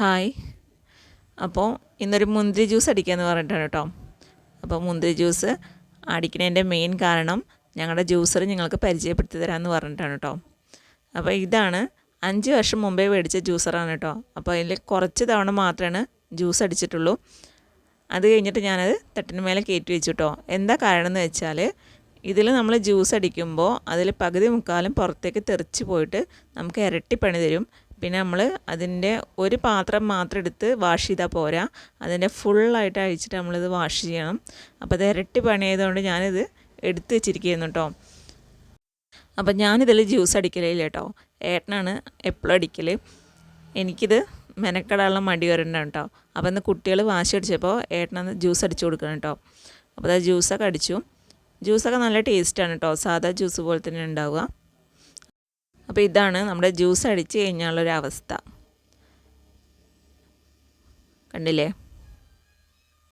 Hi. അപ്പോൾ ഇന്നൊരു മുന്തിരി ജ്യൂസ് അടിക്കാമെന്ന് പറഞ്ഞിട്ടാണ് കേട്ടോ. അപ്പോൾ മുന്തിരി ജ്യൂസ് അടിക്കുന്നതിന്റെ മെയിൻ കാരണം ഞങ്ങളുടെ ജ്യൂസർ ഞങ്ങൾക്ക് പരിചയപ്പെടുത്തി തരാമെന്ന് പറഞ്ഞിട്ടാണ് കേട്ടോ. അപ്പോൾ ഇതാണ് അഞ്ച് വർഷം മുമ്പേ മേടിച്ച ജ്യൂസറാണ് കേട്ടോ. അപ്പോൾ അതിൽ കുറച്ച് തവണ മാത്രമാണ് ജ്യൂസ് അടിച്ചിട്ടുള്ളൂ. അത് കഴിഞ്ഞിട്ട് ഞാനത് തട്ടിന് മേലെ കയറ്റി വെച്ചു കേട്ടോ. എന്താ കാരണം എന്ന് വെച്ചാൽ ഇതിൽ നമ്മൾ ജ്യൂസ് അടിക്കുമ്പോൾ അതിൽ പകുതി മുക്കാലും പുറത്തേക്ക് തെറിച്ച് പോയിട്ട് നമുക്ക് ഇരട്ടി പണി തരും. പിന്നെ നമ്മൾ അതിന്റെ ഒരു പാത്രം മാത്രം എടുത്ത് വാഷ് ചെയ്താൽ പോരാ. അതിന്റെ ഫുള്ളായിട്ട് അഴിച്ചിട്ട് നമ്മളിത് വാഷ് ചെയ്യണം. അപ്പോൾ അത് ഇരട്ടി പണി ആയതുകൊണ്ട് ഞാനിത് എടുത്ത് വെച്ചിരിക്കുന്നു കേട്ടോ അപ്പം ഞാനിതിൽ ജ്യൂസ് അടിക്കലില്ല കേട്ടോ ഏട്ടനാണ് എപ്പോഴും അടിക്കൽ എനിക്കിത് മെനക്കെടാനുള്ള മടി വരണ്ടാണ് കേട്ടോ അപ്പോൾ ഇന്ന് കുട്ടികൾ വാശി അടിച്ചപ്പോൾ ഏട്ടനന്ന് ജ്യൂസ് അടിച്ചു കൊടുക്കണം കേട്ടോ അപ്പോൾ അത് ജ്യൂസൊക്കെ അടിച്ചു. ജ്യൂസൊക്കെ നല്ല ടേസ്റ്റാണ് കേട്ടോ സാധാ ജ്യൂസ് പോലെ തന്നെ ഉണ്ടാവുക. അപ്പോൾ ഇതാണ് നമ്മുടെ ജ്യൂസ് അടിച്ച് കഴിഞ്ഞാലുള്ളൊരവസ്ഥ കണ്ടില്ലേ?